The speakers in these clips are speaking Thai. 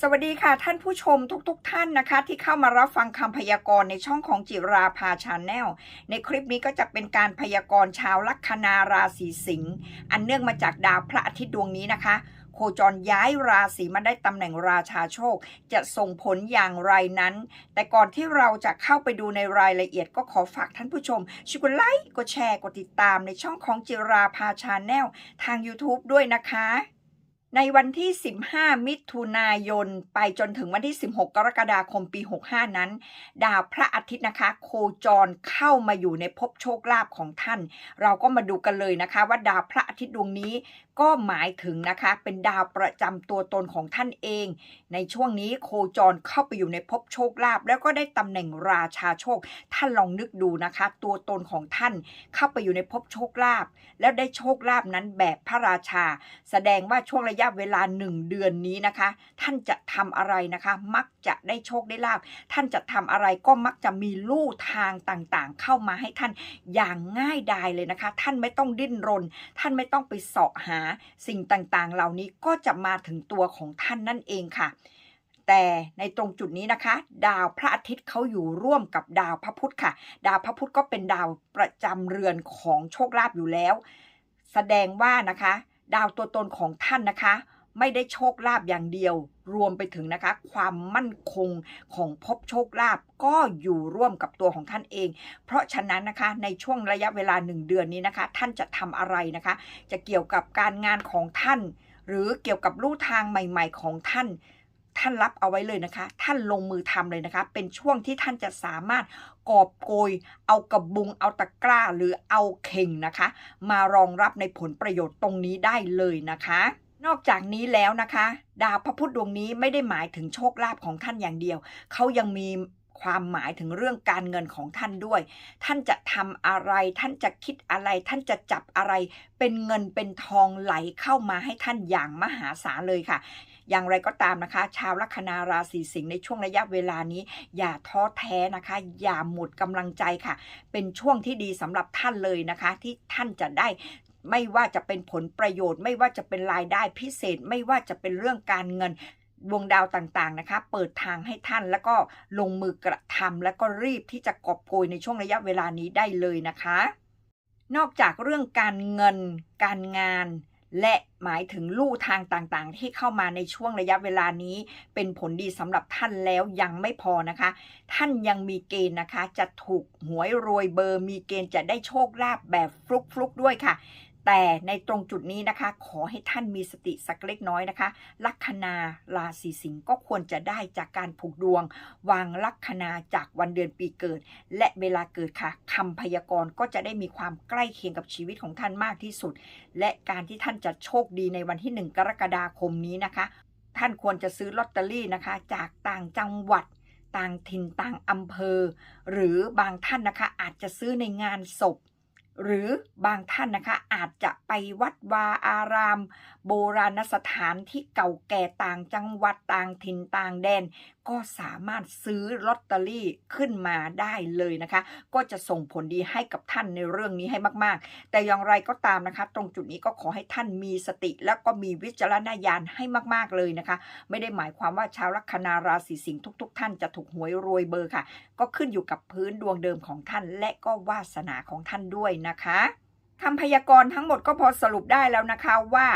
สวัสดีค่ะท่านผู้ชมทุกๆทท่านนะคะ ที่เข้ามารับฟังคำพยากรณ์ในช่องของจิราภาชาแนลในคลิปนี้ก็จะเป็นการพยากรณ์ชาวลัคนาราศีสิงห์อันเนื่องมาจากดาวพระอาทิตย์ดวงนี้นะคะ โคจรย้ายราศีมาได้ตำแหน่งราชาโชค จะส่งผลอย่างไรนั้น แต่ก่อนที่เราจะเข้าไปดูในรายละเอียดก็ขอฝากท่านผู้ชมช่วยกดไลค์กดแชร์กดติดตามในช่องของจิราภาชาแนลทาง YouTube ด้วยนะคะ ในวันที่ 15 มิถุนายน ไปจนถึงวันที่ 16 กรกฎาคมปี 65 นั้น ดาวพระอาทิตย์นะคะ โคจรเข้ามาอยู่ในภพโชคลาภของท่าน เราก็มาดูกันเลยนะคะ ว่าดาวพระอาทิตย์ดวงนี้ก็หมายถึงนะคะ เป็นดาวประจำตัวตนของท่านเอง ในช่วงนี้โคจรเข้าไปอยู่ในภพโชคลาภแล้วก็ได้ตำแหน่งราชาโชค ท่านลองนึกดูนะคะ ตัวตนของท่านเข้าไปอยู่ในภพโชคลาภแล้วได้โชคลาภนั้นแบบพระราชา แสดงว่าช่วงระยะเวลาหนึ่งเดือนนี้นะคะ ท่านจะทำอะไรนะคะ มักจะได้โชคได้ลาบท่านจะทำอะไรก็มักจะมีลู่ทางต่างๆ เข้ามาให้ท่านอย่างง่ายดายเลยนะคะ ท่านไม่ต้องดิ้นรน ท่านไม่ต้องไปเสาะหาสิ่งต่างๆ เหล่านี้ก็จะมาถึงตัวของท่านนั่นเองค่ะแต่ในตรงจุดนี้นะคะ ดาวพระอาทิตย์เขาอยู่ร่วมกับดาวพระพุธค่ะ ดาวพระพุธก็เป็นดาวประจำเรือนของโชคลาภอยู่แล้ว แสดงว่านะคะ ดาวตัวตนของท่านนะคะ ไม่ได้โชคลาภอย่างเดียว รวมไปถึงนะคะ ความมั่นคงของพบโชคลาภก็อยู่ร่วมกับตัวของท่านเอง เพราะฉะนั้นนะคะในช่วงระยะเวลาหนึ่งเดือนนี้นะคะ ท่านจะทำอะไรนะคะ จะเกี่ยวกับการงานของท่าน หรือเกี่ยวกับลู่ทางใหม่ ๆ ของท่าน ท่านรับเอาไว้เลยนะคะ ท่านลงมือทำเลยนะคะ เป็นช่วงที่ท่านจะสามารถกอบโกย เอากระบุง เอาตะกร้า หรือเอาเข่งนะคะ มารองรับในผลประโยชน์ตรงนี้ได้เลยนะคะ นอกจากนี้แล้วนะคะ ดาวพระพุธดวงนี้ไม่ได้หมายถึงโชคลาภของท่านอย่างเดียว เขายังมีความหมายถึงเรื่องการเงินของท่านด้วย ท่านจะทำอะไร ท่านจะคิดอะไร ท่านจะจับอะไร เป็นเงินเป็นทองไหลเข้ามาให้ท่านอย่างมหาศาลเลยค่ะ อย่างไรก็ตามนะคะ ชาวลัคนาราศีสิงห์ในช่วงระยะเวลานี้ อย่าท้อแท้นะคะ อย่าหมดกำลังใจค่ะ เป็นช่วงที่ดีสำหรับท่านเลยนะคะ ที่ท่านจะได้ไม่ว่าจะเป็นผลประโยชน์ ไม่ว่าจะเป็นรายได้พิเศษ ไม่ว่าจะเป็นเรื่องการเงินดวงดาวต่างๆนะคะ เปิดทางให้ท่านแล้วก็ลงมือกระทำแล้วก็รีบที่จะกอบโกยในช่วงระยะเวลานี้ได้เลยนะคะ นอกจากเรื่องการเงิน การงาน และหมายถึงลู่ทางต่างๆ ที่เข้ามาในช่วงระยะเวลานี้เป็นผลดีสำหรับท่านแล้วยังไม่พอนะคะ ท่านยังมีเกณฑ์นะคะ จะถูกหวยรวยเบอร์ มีเกณฑ์จะได้โชคลาภแบบฟลุกๆด้วยค่ะ แต่ในตรงจุดนี้นะคะ ขอให้ท่านมีสติสักเล็กน้อยนะคะ ลัคนาราศีสิงห์ก็ควรจะได้จากการผูกดวง วางลัคนาจากวันเดือนปีเกิด และเวลาเกิดค่ะคำพยากรณ์ก็จะได้มีความใกล้เคียงกับชีวิตของท่านมากที่สุด และการที่ท่านจะโชคดีในวันที่ 1 กรกฎาคมนี้นะคะ ท่านควรจะซื้อลอตเตอรี่นะคะ จากต่างจังหวัดต่างถิ่นต่างอำเภอ หรือบางท่านนะคะอาจจะซื้อในงานศพ หรือบางท่านนะคะอาจจะไปวัดวาอาราม โบราณสถานที่เก่าแก่ต่างจังหวัดต่างถิ่นต่างแดน ก็สามารถซื้อลอตเตอรี่ขึ้นมาได้เลยนะคะ ก็จะส่งผลดีให้กับท่านในเรื่องนี้ให้มากๆ แต่อย่างไรก็ตามนะคะ ตรงจุดนี้ก็ขอให้ท่านมีสติ แล้วก็มีวิจารณญาณให้มากๆเลยนะคะ ไม่ได้หมายความว่าชาวลัคนาราศีสิงห์ทุก ๆ ท่านจะถูกหวยรวยเบอร์ค่ะ ก็ขึ้นอยู่กับพื้นดวงเดิมของท่าน และก็วาสนาของท่านด้วยนะคะคำพยากรณ์ทั้งหมดก็พอสรุปได้แล้วนะคะว่า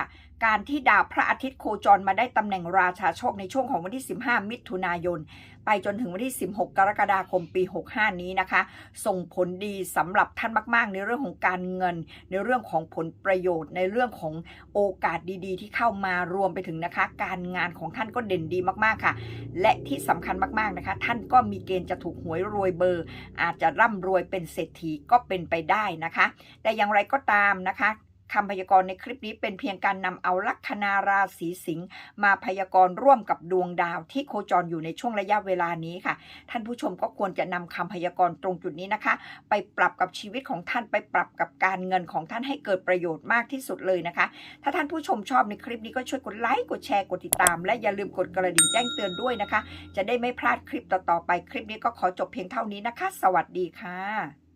การที่ดาวพระอาทิตย์โคจรมาได้ตำแหน่งราชาโชคในช่วงของวันที่ 15 มิถุนายน ไปจนถึงวันที่ 16 กรกฎาคมปี 65 นี้นะคะ ส่งผลดีสำหรับท่านมาก ๆ ในเรื่องของการเงิน ในเรื่องของผลประโยชน์ ในเรื่องของโอกาสดีๆ ที่เข้ามารวมไปถึงนะคะ การงานของท่านก็เด่นดีมากๆค่ะ และที่สำคัญมากๆนะคะ ท่านก็มีเกณฑ์จะถูกหวยรวยเบอร์ อาจจะร่ำรวยเป็นเศรษฐีก็เป็นไปได้นะคะ แต่อย่างไรก็ตามนะคะ คำพยากรณ์ในคลิปนี้เป็นเพียงการนำเอาลัคนาราศีสิงห์มาพยากรณ์ร่วมกับดวงดาวที่โคจรอยู่ในช่วงระยะเวลานี้ค่ะ ท่านผู้ชมก็ควรจะนำคำพยากรณ์ตรงจุดนี้นะคะ ไปปรับกับชีวิตของท่านไปปรับกับการเงินของท่านให้เกิดประโยชน์มากที่สุดเลยนะคะ ถ้าท่านผู้ชมชอบในคลิปนี้ก็ช่วยกดไลค์กดแชร์กดติดตาม และอย่าลืมกดกระดิ่งแจ้งเตือนด้วยนะคะ จะได้ไม่พลาดคลิปต่อๆไปคลิปนี้ก็ขอจบเพียงเท่านี้นะคะ สวัสดีค่ะ